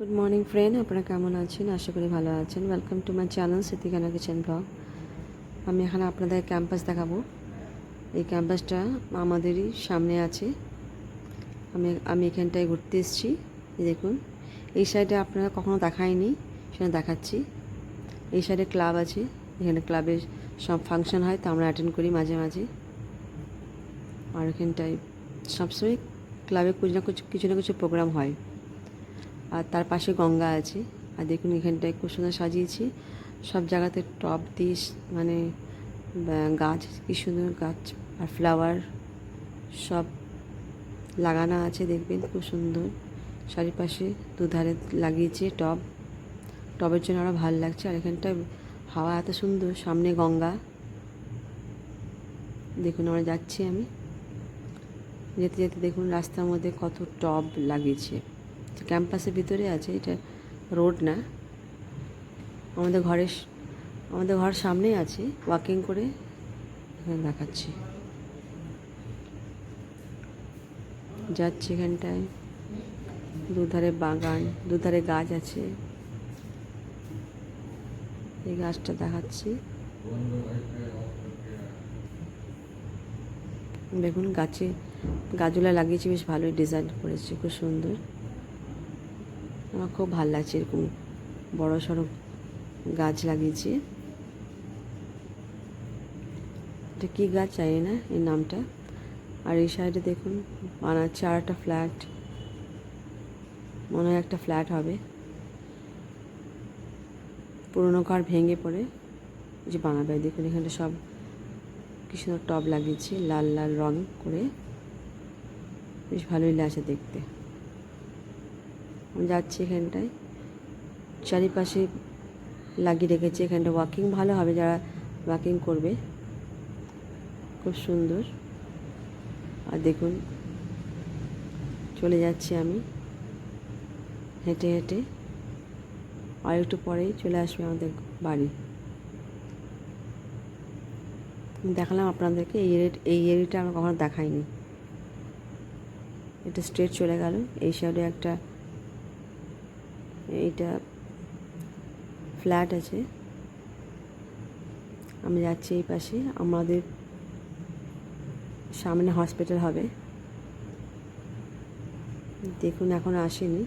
Good morning friend আপনারা কেমন আছেন? আশা করি ভালো আছেন। Welcome to my channel Siddiqana kitchen blog আমি এখানে আপনাদের ক্যাম্পাস দেখাবো। এই ক্যাম্পাসটা আমাদেরই সামনে আছে। আমি আমি এখানটায় ঘুরতে এসেছি। দেখুন, এই সাইডে আপনারা কখনো দেখায়নি সেখানে দেখাচ্ছি। এই সাইডে ক্লাব আছে। এখানে ক্লাবে সব ফাংশন হয়, তা আমরা অ্যাটেন্ড করি মাঝে মাঝে। আর এখানটায় সবসময় ক্লাবে কিছু না কিছু কিছু না কিছু প্রোগ্রাম হয়। আর তার পাশে গঙ্গা আছে। আর দেখুন এখানটায় খুব সুন্দর সাজিয়েছি। সব জায়গাতে টব দিয়ে মানে গাছ, কি সুন্দর গাছ আর ফ্লাওয়ার সব লাগানো আছে দেখবেন, খুব সুন্দর। চারিপাশে দুধারে লাগিয়েছে টব। টবের জন্য আরও ভালো লাগছে। আর এখানটায় হাওয়া এত সুন্দর, সামনে গঙ্গা। দেখুন আমরা যাচ্ছি আমি। যেতে যেতে দেখুন রাস্তার মধ্যে কত টব লাগিয়েছে। ক্যাম্পাসের ভিতরে আছে, এটা রোড না। আমাদের ঘরের আমাদের ঘর সামনেই আছে ওয়াকিং করে এখানে দেখাচ্ছি। যাচ্ছি এখানটায়। দুধারে বাগান, দুধারে গাছ আছে। এই গাছটা দেখাচ্ছি। দেখুন গাছে, গাছগুলো লাগিয়েছি, বেশ ভালোই ডিজাইন করেছে, খুব সুন্দর। আমার খুব ভালো লাগছে এরকম বড় সড়ো গাছ লাগিয়েছি। এটা কী গাছ জানি না এই নামটা। আর এই সাইডে দেখুন, বানাচ্ছে আর একটা ফ্ল্যাট। মনে হয় একটা ফ্ল্যাট হবে। পুরোনো ঘর ভেঙে পড়ে। যে বানাবে, দেখুন এখানে সব কি সুন্দর টব লাগিয়েছি, লাল লাল রং করে। বেশ ভালোই লাগছে দেখতে। যাচ্ছি এখানটায়। চারিপাশে লাগিয়ে রেখেছি এখানটা। ওয়াকিং ভালো হবে যারা ওয়াকিং করবে। খুব সুন্দর। আর দেখুন, চলে যাচ্ছি আমি। হেঁটে হেঁটে। আর একটু পরেই চলে আসবে আমাদের বাড়ি। দেখালাম আপনাদেরকে, এই এরিয়া, এই এরিয়াটা আমরা কখনো দেখাইনি। এটা স্ট্রেট চলে গেল। এই সাইডে একটা এইটা ফ্ল্যাট আছে। আমি যাচ্ছি এই পাশে। আমাদের সামনে হসপিটাল হবে। দেখুন এখন আসেনি।